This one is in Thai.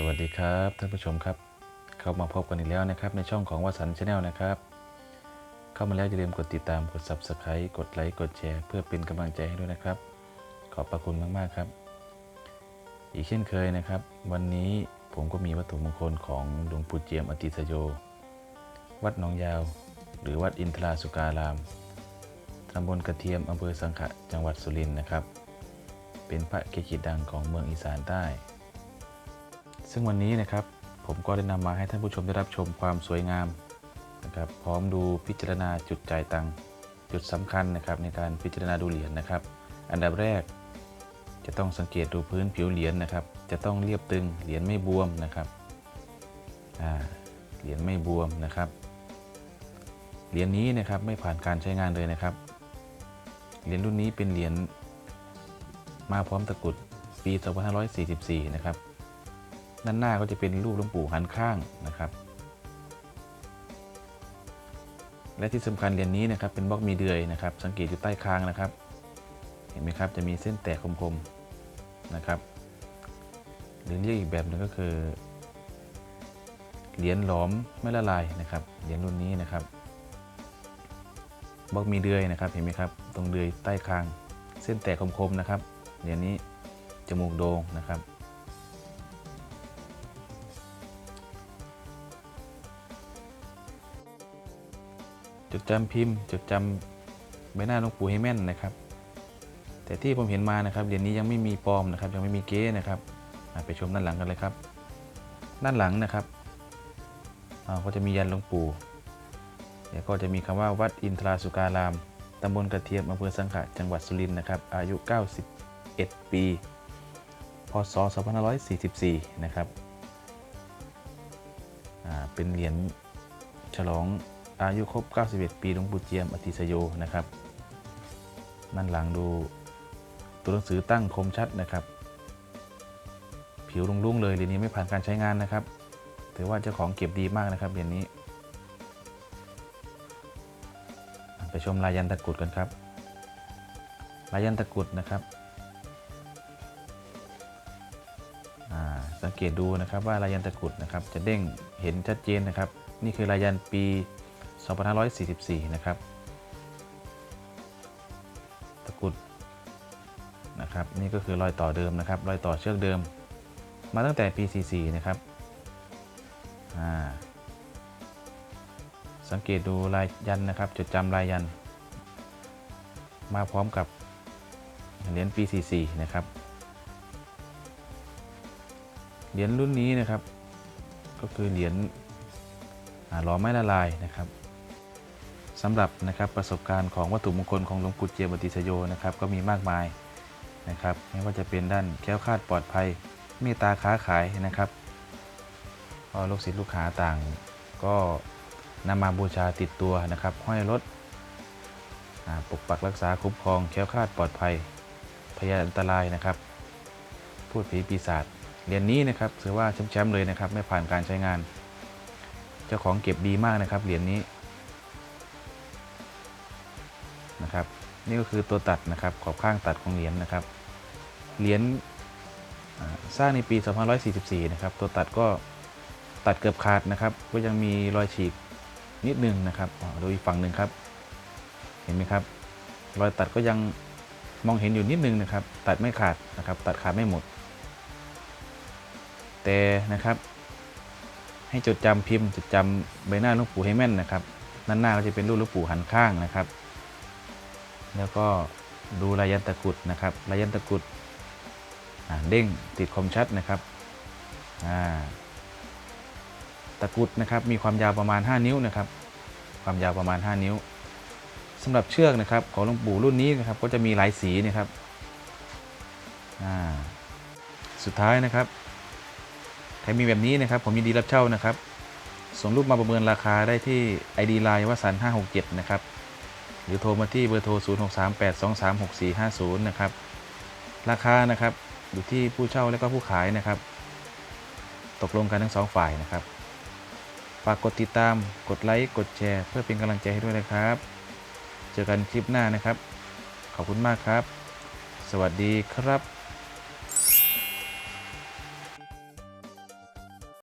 สวัสดีครับท่านผู้ชมครับ เข้ามาพบกันอีกแล้วนะครับ ในช่องของวสันชาแนลนะครับ เข้ามาแล้วอย่าลืมกดติดตามกด Subscribe กดไลค์กดแชร์เพื่อเป็นกำลังใจให้ด้วยนะครับ ขอบพระคุณมากๆครับ อีกเช่นเคยนะครับ วันนี้ผมก็มีวัตถุมงคลของหลวงปู่เจียมอติสโย วัดหนองยาว หรือวัดอินทราสุการามตำบลกระเทียมอำเภอสังขะจังหวัดสุรินทร์นะครับ เป็นพระเกจิดังของเมืองอีสานใต้ ซึ่งวันนี้นะครับผมก็ได้นำมาให้ท่านผู้ชมได้รับชมความสวยงามนะครับพร้อมดูพิจารณาจุดจ่ายตังค์จุดสำคัญนะครับในการพิจารณาดูเหรียญนะครับ อันดับแรก จะต้องสังเกตดูพื้นผิวเหรียญนะครับ จะต้องเรียบตึงเหรียญไม่บวมนะครับเหรียญไม่บวมนะครับเหรียญนี้นะครับไม่ผ่านการใช้งานเลยนะครับ เหรียญรุ่นนี้เป็นเหรียญมาพร้อมตะกรุดปี 2544 นะครับ ด้านหน้าก็จะเป็นรูปหลวงปู่หันข้างนะครับ และที่สำคัญเหรียญนี้นะครับเป็นบล็อกมีเดือยนะครับ สังเกตอยู่ใต้คางนะครับ เห็นไหมครับจะมีเส้นแตกคมๆนะครับหรือเรียกอีกแบบหนึงก็คือเหรียญหลอมไม่ละลายนะครับเหรียญรุ่นนี้นะครับบล็อกมีเดือยนะครับเห็นไหมครับ ตรงเดือยใต้คาง เส้นแตกคมๆนะครับเหรียญนี้จมูกโด่งนะครับ จดจำพิมพ์ จดจำใบหน้าหลวงปู่ให้แม่นนะครับ แต่ที่ผมเห็นมานะครับเหรียญนี้ยังไม่มีปลอมนะครับ ยังไม่มีเก๊นะครับไปชมด้านหลังกันเลยครับ ด้านหลังนะครับอ่าก็จะมียันหลวงปู่เดี๋ยวก็จะมีคำว่าวัดอินทราสุการามตำบลกระเทียมอำเภอสังขะจังหวัดสุรินทร์นะครับ อายุ 91 ปี พศ 2544 นะครับอ่าเป็นเหรียญฉลอง อายุครบ 91 ปีหลวงปู่เจียมอติสโยนะครับนั่นหลังดูตัวหนังสือตั้งคมชัดนะครับ ผิวรุ่งๆเลยเหรียญนี้ไม่ผ่านการใช้งานนะครับ ถือว่าเจ้าของเก็บดีมากนะครับเหรียญนี้ ไปชมลายยันตะกรุดกันครับ ลายยันตะกรุดนะครับอ่าสังเกตดูนะครับว่าลายยันตะกรุดนะครับ จะเด้งเห็นชัดเจนนะครับ นี่คือลายยันปี 2544 นะครับ ตะกุดนะครับ นี่ก็คือรอยต่อเดิมนะครับ รอยต่อเชือกเดิม มาตั้งแต่ปี 44 นะครับ สังเกตดูลายยันนะครับ จดจำลายยัน มาพร้อมกับเหรียญปี 44 นะครับ เหรียญรุ่นนี้นะครับ ก็คือเหรียญหล่อไม้ละลายนะครับ สำหรับนะครับประสบการณ์ของวัตถุมงคลของหลวงปู่เจียมติสโยนะครับก็มีมากมายนะครับไม่ว่าจะเป็นด้านแค้วคาดปลอดภัยเมตตาค้าขายนะครับก็ลูกศิษย์ลูกหาต่าง ก็นำมาบูชาติดตัวนะครับห้อยรถปกปักรักษาคุ้มครองแค้วคาดปลอดภัยพยานอันตรายนะครับ พูดผีปีศาจเหรียญนี้นะครับถือว่าแชมป์เลยนะครับไม่ผ่านการใช้งาน เจ้าของเก็บดีมากนะครับเหรียญนี้ะครับ นี่ก็คือตัวตัดนะครับขอบข้างตัดของเหรียญนะครับ เหรียญสร้างในปี 2544 นะครับ ตัวตัดก็ตัดเกือบขาดนะครับ ก็ยังมีรอยฉีกนิดนึงนะครับดูอีกฝั่งหนึ่งครับ เห็นไหมครับ รอยตัดก็ยังมองเห็นอยู่นิดนึงนะครับ ตัดไม่ขาดนะครับ ตัดขาดไม่หมด แต่นะครับ ให้จดจำพิมพ์จดจำใบหน้าลวงปู่ให้แม่นนะครับด้านหน้าก็จะเป็นรูปลวงปู่หันข้างนะครับ แล้วก็ดูลายันตะกุดนะครับลายันตะกุดอ่าเด้งติดคมชัดนะครับตะกุดนะครับมีความยาวประมาณ 5 นิ้วนะครับ ความยาวประมาณ 5 นิ้วสำหรับเชือกนะครับของหลวงปู่รุ่นนี้นะครับก็จะมีหลายสีนะครับสุดท้ายนะครับใครมีแบบนี้นะครับ ผมยินดีรับเช่านะครับส่งรูปมาประเมินราคาได้ที่ ID Line วสัน567 นะครับ หรือโทรมาที่เบอร์โทร 0638236450 นะครับ ราคานะครับอยู่ที่ผู้เช่าและก็ผู้ขายนะครับ ตกลงกันทั้งสองฝ่ายนะครับ ฝากกดติดตาม กดไลค์ กดแชร์ เพื่อเป็นกำลังใจให้ด้วยนะครับ เจอกันคลิปหน้านะครับ ขอบคุณมากครับ สวัสดีครับ